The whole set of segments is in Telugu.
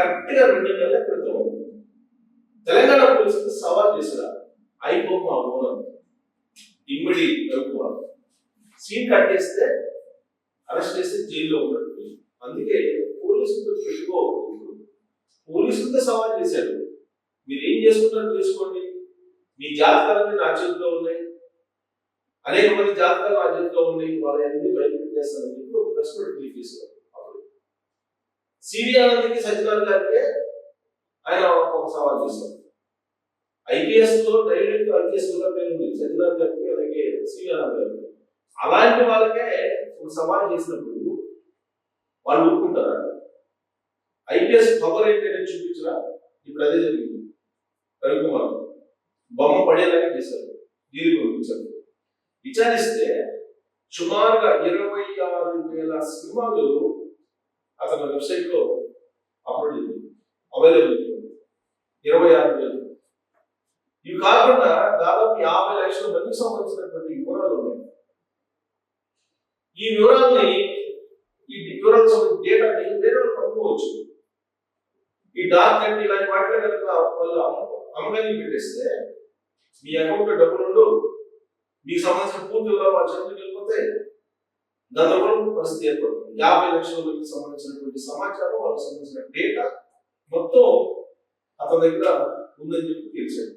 కరెక్ట్గా రెండు నెలల క్రితం తెలంగాణ పోలీసులు సవాల్ చేశారు. అయిపోకు మా owner Immadi Ravikumar scene cut చేస్తే అరెస్ట్ చేస్తే జైల్లో ఉన్నట్టు. అందుకే పోలీసులతో పెట్టుకోవద్దు పోలీసులతో సవాల్ చేశారు. మీరు ఏం చేసుకుంటారో చేసుకోండి మీ జాతకాలన్నీ నా చేతిలో ఉన్నాయి. అనేక మంది జాతకాలు నా చేతిలో ఉన్నాయి. వాళ్ళని బయటకు చేస్తారని చెప్పి ఒక ప్రెస్ మీట్ రిలీజ్ చేశారు. సివి ఆనంద్కి సత్యనారాయణ గారికి ఆయన ఒక సవాల్ చేశారు. ఐపీఎస్లో డైరెక్ట్ ఐపీఎస్ కూడా పేరు ఉంది సత్యనారాయణ గారికి అలాగే సివి ఆనంద్ గారికి అలాంటి వాళ్ళకే ఒక సవాల్ చేసినప్పుడు వాళ్ళు ఊరుకుంటారా? ఐపీఎస్ పవర్ ఏంటంటే చూపించరా? ఇప్పుడు అదే జరిగింది. రవికుమార్ బొమ్మ పడేలాగా చేశారు. దీని పంపించారు విచారిస్తే సుమారుగా ఇరవై ఆరు వేల సినిమాలు అతని వెబ్సైట్లో అప్లోడ్ అవైలబుల్ ఇరవై ఆరు వేలు. ఇవి కాకుండా దాదాపు యాభై లక్షల మందికి సంబంధించినటువంటి వివరాలు ఉన్నాయి. ఈ వివరాలని ఈ వివరాలు డేటాని వేరే వాళ్ళు పంపుకోవచ్చు. ఈ డార్క్ నెట్ ఇలాంటి వాటిలో కనుక వాళ్ళు అమ్మకాన్ని పెట్టేస్తే మీ అకౌంట్లో డబ్బులు ఉండవు. మీకు సంబంధించిన పూర్తి వివరాలు వాళ్ళ చేతికి వెళ్ళిపోతే గందరగోళం పరిస్థితి ఏర్పడుతుంది. యాభై లక్షల మందికి సంబంధించినటువంటి సమాచారం వాళ్ళకి సంబంధించిన డేటా మొత్తం అతని దగ్గర ఉందని చెప్పి తెలిసాడు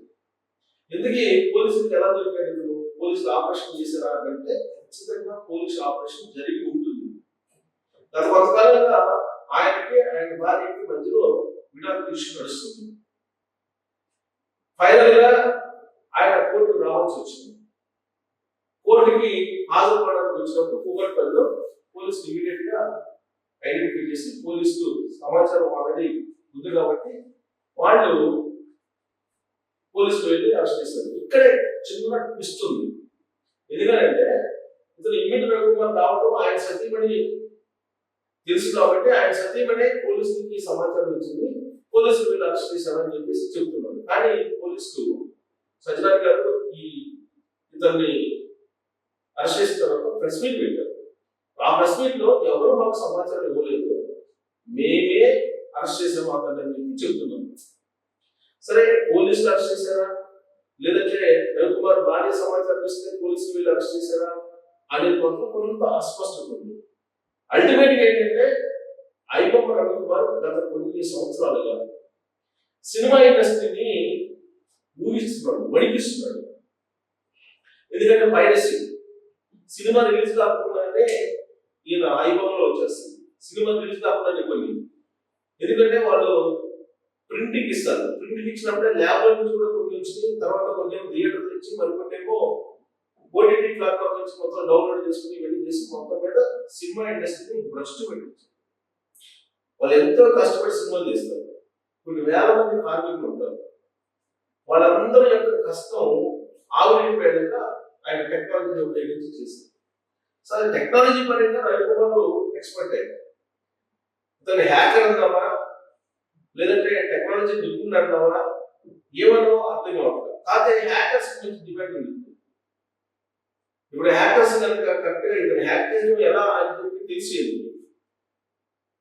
ఎందుకు పోలీసులకు ఎలా దొరికాడు పోలీసులు ఆపరేషన్ చేశారా అంటే ఖచ్చితంగా పోలీసు ఆపరేషన్ జరిగి ఉంటుంది. గత కొంతకాలంగా ఆయనకి ఆయన భార్యకి మధ్యలో విడాకుల ఇష్యూ నడుస్తుంది. ఫైనల్గా ఆయన కోర్టుకు రావాల్సి వచ్చింది. కోర్టుకి హాజరుపడడానికి వచ్చినప్పుడు కూకట్పల్లిలో పోలీసు ఇమీడియట్గా ఐడెంటిఫై చేసి పోలీసులు సమాచారం ఆల్రెడీ ఉంది కాబట్టి వాళ్ళు పోలీసులు వెళ్ళి అరెస్ట్ చేశారు. ఇక్కడే చిన్న ట్విస్ట్ ఉంది. ఎందుకంటే ఇతను ఇమ్మీడియట్ రవికుమార్ రావడం ఆయన సతీమణి తెలుసు కాబట్టి ఆయన సతీమణి పోలీసులకి సమాచారం ఇచ్చింది. పోలీసులు వీళ్ళు అరెస్ట్ చేశారని చెప్పేసి చెబుతున్నారు కానీ పోలీసులు సజ్జనాథ్ గారు ఈ ఇతన్ని అరెస్ట్ చేసిన తర్వాత ప్రెస్ మీట్ పెట్టారు. ఆ ప్రెస్ ఎవరు మాకు సమాచారం ఇవ్వలేదు. మేమే అరెస్ట్ చేసాము అతన్ని చెప్పి చెబుతున్నాం సరే పోలీసులు అరెస్ట్ చేశారా? లేదంటే రవికుమార్ భార్య సమాచారం ఇస్తే పోలీసులు వీళ్ళు అరెస్ట్ చేశారా? అనేది మాత్రం కొంత అస్పష్టత ఉంది. అల్టిమేట్ ఏంటంటే ఐబొమ్మ రవికుమార్ గత కొన్ని సంవత్సరాలుగా సినిమా ఇండస్ట్రీని ఊహిస్తున్నాడు వణికిస్తున్నాడు. ఎందుకంటే పైరసీ. సినిమా రిలీజ్ కాకుండానే ఈయన ఐబొమ్మలో వచ్చేస్తుంది. సినిమా రిలీజ్ కాకుండానే కొన్ని ఎందుకంటే వాళ్ళు ప్రింటింగ్ ఇస్తారు. ప్రింటింగ్ ఇచ్చినప్పుడే ల్యాబ్లో నుంచి కూడా కొన్ని వచ్చినాయి. తర్వాత కొన్ని థియేటర్ నుంచి మరికొన్ని ఏమో ఓటీటీ ప్లాట్ఫామ్ నుంచి మొత్తం డౌన్లోడ్ చేసుకుని వెళ్ళి చేసి మొత్తం మీద సినిమా ఇండస్ట్రీని భ్రష్టు పెట్టించారు. వాళ్ళు ఎంతో కష్టపడి సినిమాలు చేస్తారు. కొన్ని వేల మంది కార్మికులు ఉంటారు. వాళ్ళందరి యొక్క కష్టం ఆవిరైపోయాక ఆయన టెక్నాలజీని ఉపయోగించి చేస్తారు. సరే టెక్నాలజీ పరంగా రవికుమార్ ఎక్స్పర్ట్ అయ్యారు ఇతను హ్యాకర్ అందామా లేదంటే టెక్నాలజీ నిపుణుడు అంటావా? ఏమన్నా అర్థం కావట్లేదు. కాకపోతే హ్యాకర్స్ గురించి డిపెండ్ ఉంది. ఇప్పుడు హ్యాకర్స్ కనుక కరెక్ట్గా ఇతను హ్యాక్ చేయడం ఎలా అని చెప్పి తెలిసేది?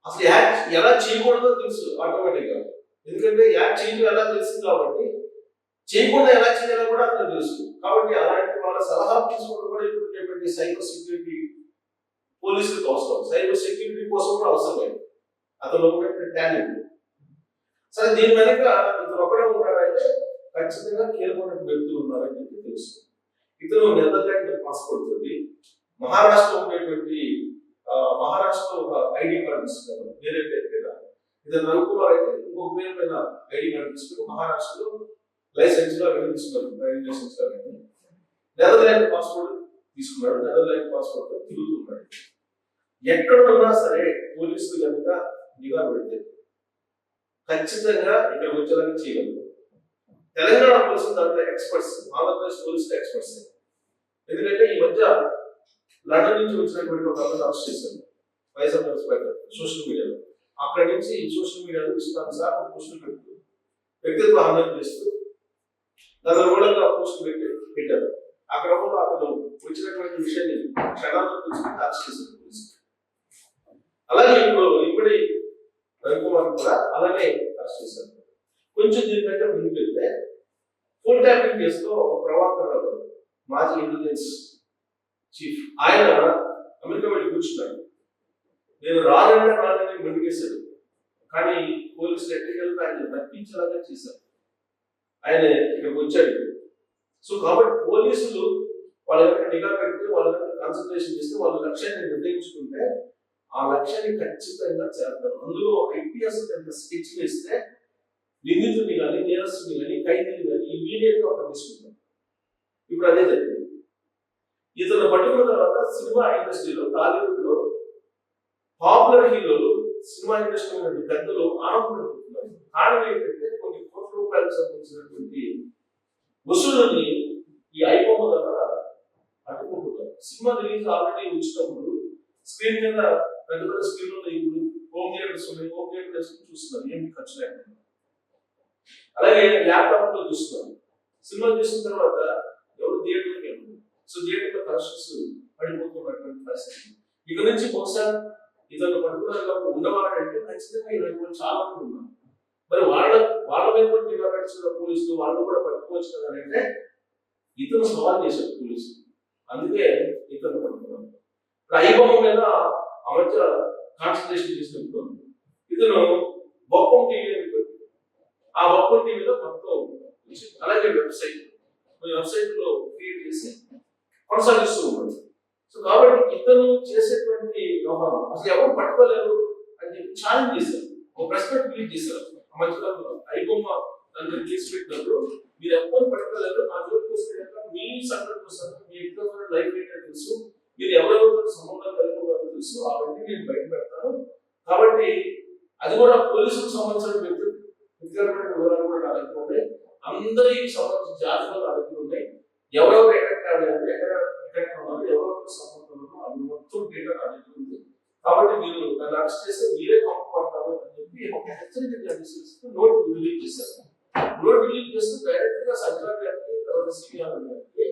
అసలు హ్యాక్ ఎలా చేయకూడదో తెలుసు ఆటోమేటిక్గా ఎందుకంటే హ్యాక్ చేయడం ఎలా తెలుసు కాబట్టి చేయకుండా ఎలా చేయాలో కూడా అతను తెలుసు. కాబట్టి అలాంటి వాళ్ళ సలహా తీసుకోవడం కూడా ఇప్పుడు సైబర్ సెక్యూరిటీ పోలీసులకు అవసరం. సైబర్ సెక్యూరిటీ కోసం కూడా అవసరమే అతను టాలెంట్. సరే దీని వెనక ఇతను ఒకడే ఉన్నాడంటే ఖచ్చితంగా కీలకమైన వ్యక్తులు ఉన్నారని చెప్పి తెలుసు. ఇతను నెదర్లాండ్ పాస్పోర్ట్ తోటి మహారాష్ట్ర ఉండేటువంటి మహారాష్ట్ర ఒక ఐడి కార్డు ఇస్తున్నారు వేరే పేరు మీద ఇతను నలుగురు అయితే ఇంకొక పేరు పైన ఐడి కార్డు తీసుకుని మహారాష్ట్రలో లైసెన్స్లో వెళ్ళి తీసుకున్నారు డ్రైవింగ్ లైసెన్స్గా నెదర్లాండ్ పాస్పోర్ట్ తీసుకున్నాడు. నెదర్లాండ్ పాస్పోర్ట్తో తిరుగుతున్నాడు. ఎక్కడ ఉన్నా సరే పోలీసులు కనుక నిఘా పెడితే ఖచ్చితంగా ఇక్కడ వచ్చేలాగా చేయగలరు. తెలంగాణ పోలీసులు దాంట్లో ఎక్స్పర్ట్స్ ఆంధ్రప్రదేశ్ పోలీసులు ఎక్స్పర్ట్స్. ఎందుకంటే ఈ మధ్య లండన్ నుంచి వచ్చినటువంటి ఒక అతను అరెస్ట్ చేశారు వైఎస్ఆర్ ఇన్స్పెక్టర్ సోషల్ మీడియాలో. అక్కడి నుంచి సోషల్ మీడియాలో ఇష్టానుసార్ పోస్టులు పెడుతూ వ్యక్తిత్వ హత్య చేస్తూ గందరగోళంగా పోస్టులు పెట్టి పెట్టారు. ఆ క్రమంలో అతను వచ్చినటువంటి విషయాన్ని క్షణాల్లో చూసుకుంటే అరెస్ట్ చేశారు అలాగే ఇప్పుడు ఇప్పుడే రవికుమార్ కూడా అలానే అరెస్ట్ చేశారు. కొంచెం దీనికంటే ముందుకు వెళ్తే ఫుల్ ట్యాపింగ్ కేసులో ఒక ప్రభాకర్ మాజీ ఇంటెలిజెన్స్ చీఫ్ ఆయన అమెరికా వెళ్ళి కూర్చున్నాడు నేను రానంటే రానని ముందుకేశాడు కానీ పోలీసులు ఎట్టగలిపి ఆయన తప్పించేలాగా చేశారు. ఆయన ఇక్కడికి వచ్చాడు. సో కాబట్టి పోలీసులు వాళ్ళ దగ్గర నిఘా పెడితే వాళ్ళ దగ్గర కాన్సన్ట్రేషన్ చేస్తే వాళ్ళ లక్ష్యాన్ని నిర్ణయించుకుంటే ఆ లక్ష్యాన్ని ఖచ్చితంగా చేస్తారు. అందులో ఐపీఎస్ స్కెచ్ వేస్తే నిందితుడిని కానీ నేరస్తుని కానీ ఖైదీని కానీ ఇమీడియట్గా పట్టించుకుంటారు ఇప్పుడు అదే జరిగింది. ఇతను పట్టుకున్న తర్వాత సినిమా ఇండస్ట్రీలో టాలీవుడ్లో పాపులర్ హీరోలు సినిమా ఇండస్ట్రీ పెద్దలు ఆనందపడిపోతున్నారు కారణం ఏంటంటే కొన్ని కోట్ల రూపాయలకు సంబంధించిన వసూళ్ళని ఈ ఐబొమ్మ దగ్గర అడ్డుకుంటున్నారు సినిమా రిలీజ్ ఆల్రెడీ వచ్చినప్పుడు స్క్రీన్ మీద పెద్ద పెద్ద స్క్రీన్ ఉంది ఇప్పుడు హోమ్ థియేటర్స్ ఉన్నాయి. హోమ్ థియేటర్స్ చూస్తున్నారు. ఏమి ఖర్చు లేకుండా. అలాగే ల్యాప్టాప్లో చూస్తున్నారు. సినిమా చూసిన తర్వాత ఎవరు థియేటర్కి వెళ్ళరు. సో థియేటర్లో కలెక్షన్స్ పడిపోతున్నటువంటి పరిస్థితి. ఇక నుంచి బహుశా ఇతను పట్టుకున్నారు ఉండవాడంటే ఖచ్చితంగా ఇలాంటి చాలా మంది ఉన్నారు. మరి వాళ్ళ వాళ్ళ మీద కూడా నిఘా పెట్టిన పోలీసులు వాళ్ళు కూడా పట్టుకోవచ్చు కదా అని అంటే ఇతను సవాల్ చేశారు పోలీసులు. అందుకే ఇతను పట్టుకున్నారు ఐబొమ్మ మీద ఆ మధ్య కాన్సన్ట్రేషన్ చేసినప్పుడు ఇతను బొప్పం టీవీ అని ఆ బొప్పం టీవీలో మొత్తం అలాగే వెబ్సైట్ వెబ్సైట్లో క్రియేట్ చేసి కొనసాగిస్తూ ఉన్నాడు. సో కాబట్టి ఇతను చేసేటువంటి వ్యవహారం అసలు ఎవరు పట్టుకోలేరు అని చెప్పి ఛాలెంజ్ చేశారు. ఒక ప్రెస్ మీట్ రిలీజ్ చేశారు. మధ్యలో మధ్యకాలంలో ఐబొమ్మ దాన్ని పెట్టినప్పుడు మీరు ఎవరు పట్టుకోలేదు నా జోలికి వస్తే మీ సంఘటన వస్తారు మీ ఇంట్లో లైఫ్ ఏంటో తెలుసు. మీరు ఎవరెవరితో సంబంధం కలిగి ఉన్నారో తెలుసు. అవన్నీ నేను బయట పెడతాను కాబట్టి అది కూడా పోలీసులకు సంబంధించిన వ్యక్తి వ్యక్తిగతమైన వివరాలు కూడా నా దగ్గర ఉన్నాయి. అందరికి సంబంధించిన జాతకాలు నా దగ్గర ఉన్నాయి. ఎవరెవరు ఎక్కడ అవ్వాలి ఎక్కడ ఎక్కడ ఉన్నారు ఎవరెవరు సంబంధం ఉన్నారు అది మొత్తం డేటా నా దగ్గర ఉంది. కాబట్టి మీరు నన్ను అరెస్ట్ చేస్తే మీరే పంపబడతారు అని చెప్పి ఒక హెచ్చరిక జారీ చేస్తూ నోట్ రిలీజ్ చేశారు నోట్ రిలీజ్ చేస్తూ డైరెక్ట్గా సజ్జల గారికి తర్వాత సిబిఆర్ గారికి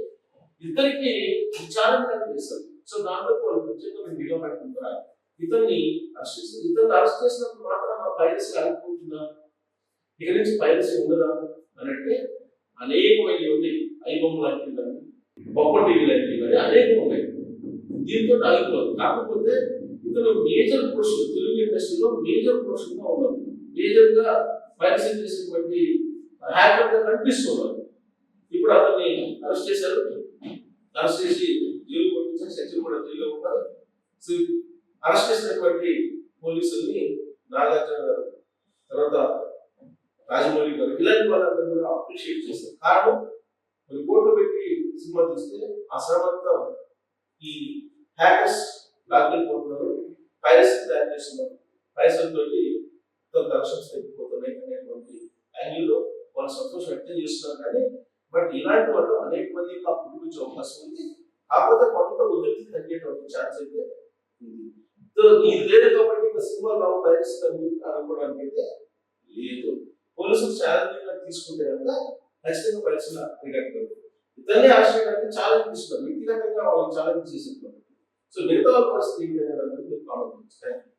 ఇద్దరికి విచారణ చేశారు సో దాంట్లో వాళ్ళు ప్రత్యేకంగా మేము నిఘా పెట్టుకుంటారా ఇతన్ని అరెస్ట్ చేశారు ఇతన్ని అరెస్ట్ చేసినప్పుడు మాత్రం మా పైరసీ ఆగిపోతుందా ఇక నుంచి పైరసీ ఉండదా? అని అంటే అనేకమైన ఉంది ఐబొమ్మ లాంటివి కానీ బొమ్మ టీవీ లాంటివి కానీ అనేకం ఉన్నాయి దీంతో ఆగిపోదు కాకపోతే ఇతను మేజర్ పోర్షన్ తెలుగు ఇండస్ట్రీలో మేజర్ పోర్షన్గా ఉన్నారు మేజర్గా పైరసీ చేసినటువంటి హ్యాకర్గా కనిపిస్తున్నారు. ఇప్పుడు అతన్ని అరెస్ట్ చేశారు. అరెస్ట్ చేసి జైలు పంపించారు సెక్షన్ కూడా జైల్లో ఉంటారు. సో అరెస్ట్ చేసినటువంటి పోలీసుల్ని నాగార్జున గారు తర్వాత రాజమౌళి గారు ఇలాంటి వాళ్ళందరూ కూడా అప్రిషియేట్ చేస్తారు కారణం కొన్ని కోట్లు పెట్టి సినిమా తీస్తే ఆ శ్రమంతా ఈ హ్యాకర్స్ లాక్డౌన్ లాక్కెళ్ళిపోతున్నారు పైరస్ తయారు చేస్తున్నారు. పైసలు మొత్తం కలెక్షన్స్ తగ్గిపోతున్నాయి అనేటువంటి యాంగిల్లో వాళ్ళు సంతోషం వ్యక్తం చేస్తున్నారు కానీ బట్ ఇలాంటి వాళ్ళు అనేక మంది ఆ పుట్టుకొచ్చే అవకాశం ఉంది. కాకపోతే కొంత ఉధృతి తగ్గేటువంటి ఛాన్స్ అయితే ఉంది. సో ఇది లేదు కాబట్టి ఇంకా సినిమా రావు పైరసీ అనుకోవడానికి అయితే లేదు. పోలీసులు ఛాలెంజింగ్గా తీసుకుంటే కనుక ఖచ్చితంగా పరిశీలన అరికట్టగలరు ఇద్దరిని అరెస్ట్ ఛాలెంజ్ తీసుకున్నారు. వ్యక్తిగతంగా వాళ్ళు ఛాలెంజ్ చేసేటువంటి సో మిగతా వాళ్ళ పరిస్థితి ఏంటి అనేది అందరికీ కామెంట్